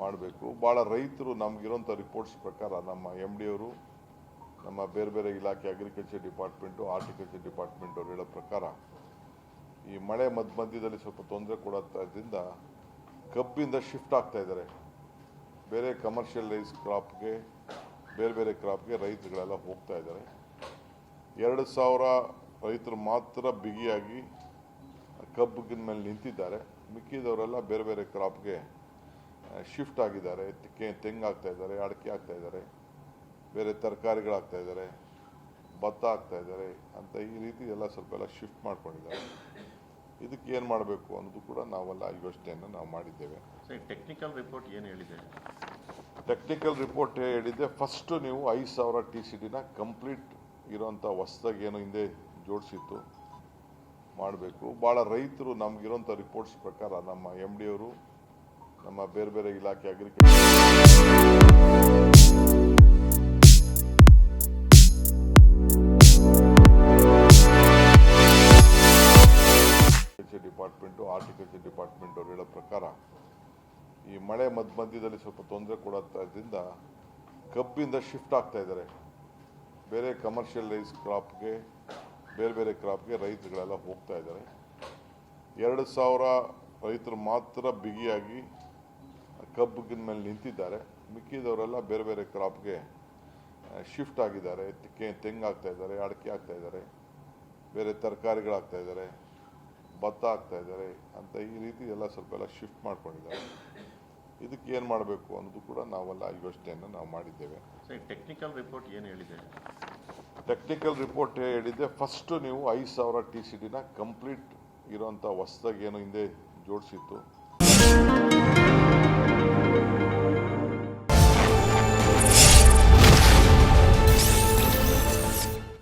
ಮಾಡಬೇಕು. ಭಾಳ ರೈತರು ನಮಗಿರೋಂಥ ರಿಪೋರ್ಟ್ಸ್ ಪ್ರಕಾರ ನಮ್ಮ ಎಂ ಡಿ ಅವರು, ನಮ್ಮ ಬೇರೆ ಬೇರೆ ಇಲಾಖೆ ಅಗ್ರಿಕಲ್ಚರ್ ಡಿಪಾರ್ಟ್ಮೆಂಟು ಹಾರ್ಟಿಕಲ್ಚರ್ ಡಿಪಾರ್ಟ್ಮೆಂಟ್ ಅವರು ಹೇಳೋ ಪ್ರಕಾರ ಈ ಮಳೆ ಮಧ್ಯ ಮಧ್ಯದಲ್ಲಿ ಸ್ವಲ್ಪ ತೊಂದರೆ ಕೊಡೋದ್ರಿಂದ ಕಬ್ಬಿಂದ ಶಿಫ್ಟ್ ಆಗ್ತಾ ಇದ್ದಾರೆ ಬೇರೆ ಕಮರ್ಷಿಯಲ್ ರೈಸ್ ಕ್ರಾಪ್ಗೆ ಬೇರೆ ಬೇರೆ ಕ್ರಾಪ್ಗೆ ರೈತರುಗಳೆಲ್ಲ ಹೋಗ್ತಾ ಇದ್ದಾರೆ ಎರಡು ಸಾವಿರ ರೈತರು ಮಾತ್ರ ಬಿಗಿಯಾಗಿ ಕಬ್ಬಿನ ಮೇಲೆ ನಿಂತಿದ್ದಾರೆ. ಮಿಕ್ಕಿದವರೆಲ್ಲ ಬೇರೆ ಬೇರೆ ಕ್ರಾಪ್ಗೆ ಶಿಫ್ಟ್ ಆಗಿದ್ದಾರೆ ತೆಂಗು ಆಗ್ತಾ ಇದ್ದಾರೆ ಅಡಿಕೆ ಆಗ್ತಾ ಇದ್ದಾರೆ ಬೇರೆ ತರಕಾರಿಗಳಾಗ್ತಾ ಇದ್ದಾರೆ ಭತ್ತ ಆಗ್ತಾ ಇದ್ದಾರೆ ಅಂತ ಈ ರೀತಿ ಎಲ್ಲ ಸ್ವಲ್ಪ ಎಲ್ಲ ಶಿಫ್ಟ್ ಮಾಡ್ಕೊಂಡಿದ್ದಾರೆ. ಇದಕ್ಕೆ ಏನು ಮಾಡಬೇಕು ಅನ್ನೋದು ಕೂಡ ನಾವೆಲ್ಲ ಯೋಚನೆಯನ್ನು ನಾವು ಮಾಡಿದ್ದೇವೆ. ಟೆಕ್ನಿಕಲ್ ರಿಪೋರ್ಟ್ ಏನು ಹೇಳಿದೆ? ಟೆಕ್ನಿಕಲ್ ರಿಪೋರ್ಟ್ ಹೇಳಿದ್ದೆ ಫಸ್ಟು ನೀವು ಐದು ಸಾವಿರ ಟಿ ಸಿ ಡಿನ ಕಂಪ್ಲೀಟ್ ಇರೋಂಥ ಹೊಸ್ದಾಗಿ ಏನು ಹಿಂದೆ ಜೋಡಿಸಿತ್ತು ಮಾಡಬೇಕು. ಭಾಳ ರೈತರು ನಮಗಿರೋಂಥ ರಿಪೋರ್ಟ್ಸ್ ಪ್ರಕಾರ ನಮ್ಮ ಎಂ ಡಿ ಅವರು ನಮ್ಮ ಬೇರೆ ಬೇರೆ ಇಲಾಖೆ ಅಗ್ರಿಕಲ್ಚರ್ ಡಿಪಾರ್ಟ್ಮೆಂಟು ಹಾರ್ಟಿಕಲ್ಚರ್ ಡಿಪಾರ್ಟ್ಮೆಂಟ್ ಅವ್ರು ಹೇಳೋ ಪ್ರಕಾರ, ಈ ಮಳೆ ಮಧ್ಯ ಮಧ್ಯದಲ್ಲಿ ಸ್ವಲ್ಪ ತೊಂದರೆ ಕೊಡೋದ್ರಿಂದ ಕಬ್ಬಿಂದ ಶಿಫ್ಟ್ ಆಗ್ತಾ ಇದ್ದಾರೆ ಬೇರೆ ಕಮರ್ಷಿಯಲ್ ರೈಸ್ ಕ್ರಾಪ್ಗೆ ಬೇರೆ ಬೇರೆ ಕ್ರಾಪ್ಗೆ ರೈತರುಗಳೆಲ್ಲ ಹೋಗ್ತಾ ಇದ್ದಾರೆ ಎರಡು ಸಾವಿರ ರೈತರು ಮಾತ್ರ ಬಿಗಿಯಾಗಿ ಕಬ್ಬಿನ ಮೇಲೆ ನಿಂತಿದ್ದಾರೆ. ಮಿಕ್ಕಿದವರೆಲ್ಲ ಬೇರೆ ಬೇರೆ ಕ್ರಾಪ್ಗೆ ಶಿಫ್ಟ್ ಆಗಿದ್ದಾರೆ. ತೆಂಗು ಆಗ್ತಾ ಇದ್ದಾರೆ ಅಡಿಕೆ ಆಗ್ತಾ ಇದ್ದಾರೆ. ಬೇರೆ ತರಕಾರಿಗಳಾಗ್ತಾ ಇದ್ದಾರೆ. ಭತ್ತ ಆಗ್ತಾ ಇದ್ದಾರೆ ಅಂತ ಈ ರೀತಿ ಎಲ್ಲ ಸ್ವಲ್ಪ ಎಲ್ಲ ಶಿಫ್ಟ್ ಮಾಡ್ಕೊಂಡಿದ್ದಾರೆ. ಇದಕ್ಕೆ ಏನು ಮಾಡಬೇಕು ಅನ್ನೋದು ಕೂಡ ನಾವೆಲ್ಲ ಯೋಚನೆಯನ್ನು ನಾವು ಮಾಡಿದ್ದೇವೆ. ಟೆಕ್ನಿಕಲ್ ರಿಪೋರ್ಟ್ ಏನು ಹೇಳಿದೆ? ಟೆಕ್ನಿಕಲ್ ರಿಪೋರ್ಟ್ ಹೇಳಿದ್ದೆ ಫಸ್ಟು ನೀವು ಐದು ಸಾವಿರ ಟಿ ಸಿ ಡಿನ ಕಂಪ್ಲೀಟ್ ಇರೋಂಥ ಹೊಸ್ದಾಗಿ ಏನು ಹಿಂದೆ ಜೋಡಿಸಿತ್ತು.